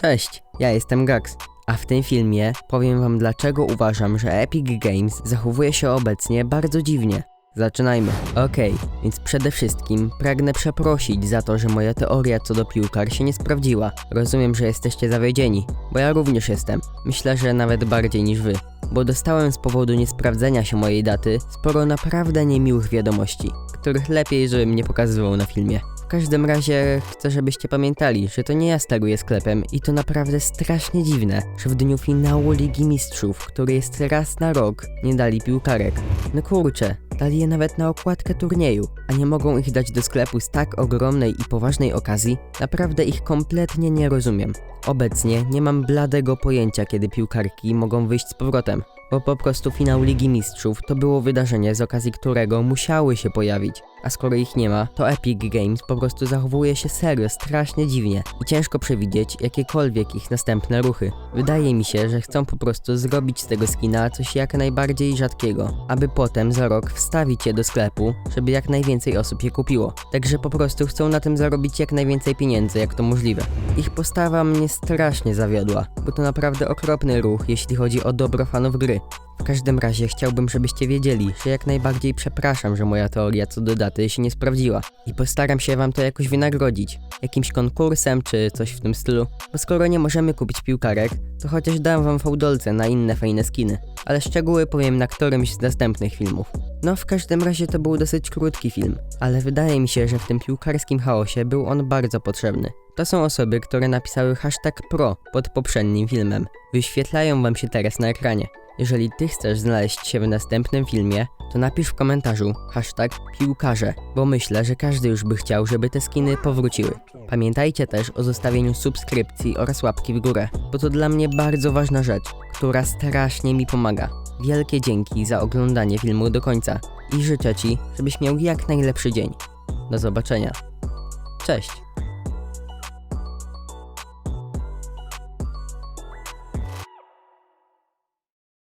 Cześć, ja jestem Gax, a w tym filmie powiem wam dlaczego uważam, że Epic Games zachowuje się obecnie bardzo dziwnie. Zaczynajmy. Okej, więc przede wszystkim pragnę przeprosić za to, że moja teoria co do piłkar się nie sprawdziła. Rozumiem, że jesteście zawiedzieni, bo ja również jestem. Myślę, że nawet bardziej niż wy. Bo dostałem z powodu niesprawdzenia się mojej daty sporo naprawdę niemiłych wiadomości, których lepiej, żebym nie pokazywał na filmie. Każdym razie chcę, żebyście pamiętali, że to nie ja steruję sklepem i to naprawdę strasznie dziwne, że w dniu finału Ligi Mistrzów, który jest raz na rok, nie dali piłkarek. No kurczę, dali je nawet na okładkę turnieju, a nie mogą ich dać do sklepu z tak ogromnej i poważnej okazji? Naprawdę ich kompletnie nie rozumiem. Obecnie nie mam bladego pojęcia, kiedy piłkarki mogą wyjść z powrotem, bo po prostu finał Ligi Mistrzów to było wydarzenie, z okazji którego musiały się pojawić. A skoro ich nie ma, to Epic Games po prostu zachowuje się serio strasznie dziwnie i ciężko przewidzieć jakiekolwiek ich następne ruchy. Wydaje mi się, że chcą po prostu zrobić z tego skina coś jak najbardziej rzadkiego, aby potem za rok wstawić je do sklepu, żeby jak najwięcej osób je kupiło. Także po prostu chcą na tym zarobić jak najwięcej pieniędzy, jak to możliwe. Ich postawa mnie strasznie zawiodła, bo to naprawdę okropny ruch, jeśli chodzi o dobro fanów gry. W każdym razie chciałbym, żebyście wiedzieli, że jak najbardziej przepraszam, że moja teoria co do daty się nie sprawdziła i postaram się wam to jakoś wynagrodzić. Jakimś konkursem czy coś w tym stylu. Bo skoro nie możemy kupić piłkarek, to chociaż dam wam fałdolce na inne fajne skiny. Ale szczegóły powiem na którymś z następnych filmów. No w każdym razie to był dosyć krótki film, ale wydaje mi się, że w tym piłkarskim chaosie był on bardzo potrzebny. To są osoby, które napisały hashtag pro pod poprzednim filmem. Wyświetlają wam się teraz na ekranie. Jeżeli ty chcesz znaleźć się w następnym filmie, to napisz w komentarzu hashtag piłkarze, bo myślę, że każdy już by chciał, żeby te skiny powróciły. Pamiętajcie też o zostawieniu subskrypcji oraz łapki w górę, bo to dla mnie bardzo ważna rzecz, która strasznie mi pomaga. Wielkie dzięki za oglądanie filmu do końca i życzę ci, żebyś miał jak najlepszy dzień. Do zobaczenia. Cześć!